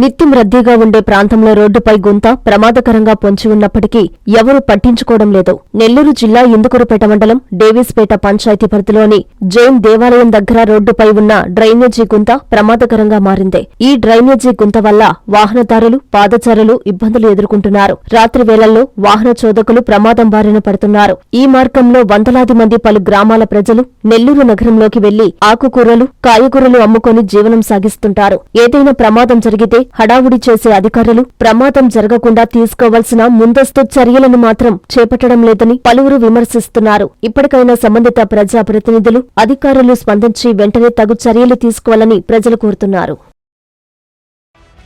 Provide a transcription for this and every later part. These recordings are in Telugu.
నిత్యం రద్దీగా ఉండే ప్రాంతంలో రోడ్డుపై గుంత ప్రమాదకరంగా పొంచి ఉన్నప్పటికీ ఎవరూ పట్టించుకోవడం లేదు. నెల్లూరు జిల్లా ఇందుకూరుపేట మండలం డేవిస్పేట పంచాయతీ పరిధిలోని జైన్ దేవాలయం దగ్గర రోడ్డుపై ఉన్న డ్రైనేజీ గుంత ప్రమాదకరంగా మారింది. ఈ డ్రైనేజీ గుంత వల్ల వాహనదారులు పాదచారులు ఇబ్బందులు ఎదుర్కొంటున్నారు. రాత్రి వేళల్లో వాహన చోదకులు ప్రమాదం బారిన పడుతున్నారు. ఈ మార్గంలో వందలాది మంది పలు గ్రామాల ప్రజలు నెల్లూరు నగరంలోకి వెళ్ళి ఆకుకూరలు కాయగూరలు అమ్ముకొని జీవనం సాగిస్తుంటారు. ఏదైనా ప్రమాదం జరిగితే హడావుడి చేసే అధికారులు ప్రమాదం జరగకుండా తీసుకోవాల్సిన ముందస్తు చర్యలను మాత్రం చేపట్టడం లేదని పలువురు విమర్శిస్తున్నారు. ఇప్పటికైనా సంబంధిత ప్రజాప్రతినిధులు అధికారులు స్పందించి వెంటనే తగు చర్యలు తీసుకోవాలని ప్రజలు కోరుతున్నారు.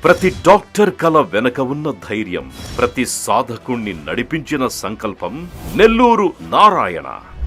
ప్రతి డాక్టర్ కల వెనక ఉన్న ధైర్యం ప్రతి సాధకుణ్ణి నడిపించిన సంకల్పం నెల్లూరు నారాయణ.